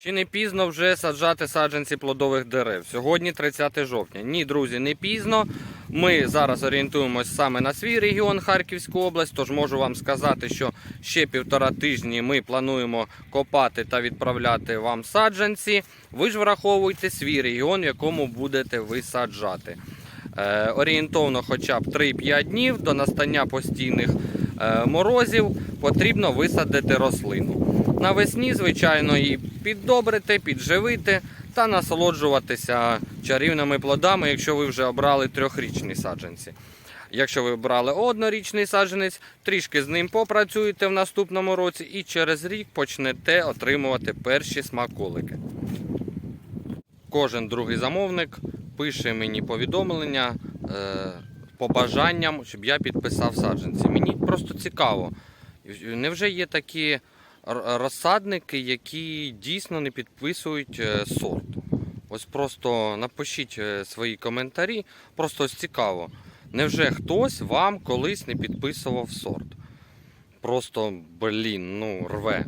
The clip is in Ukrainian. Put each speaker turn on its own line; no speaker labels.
Чи не пізно вже саджати саджанці плодових дерев? Сьогодні 30 жовтня. Ні, друзі, не пізно. Ми зараз орієнтуємось саме на свій регіон Харківську область. Тож можу вам сказати, що ще півтора тижні ми плануємо копати та відправляти вам саджанці. Ви ж враховуйте свій регіон, в якому будете ви саджати. Е, орієнтовно, хоча б 3-5 днів до настання постійних е, морозів потрібно висадити рослину. Навесні, звичайно, її піддобрити, підживити та насолоджуватися чарівними плодами, якщо ви вже обрали трьохрічні саджанці. Якщо ви обрали однорічний саджанець, трішки з ним попрацюєте в наступному році і через рік почнете отримувати перші смаколики. Кожен другий замовник пише мені повідомлення е, побажанням, щоб я підписав саджанці. Мені просто цікаво, невже є такі розсадники, які дійсно не підписують е, сорт? Ось просто напишіть е, свої коментарі, просто ось цікаво. Невже хтось вам колись не підписував сорт? Просто, блін, ну, рве.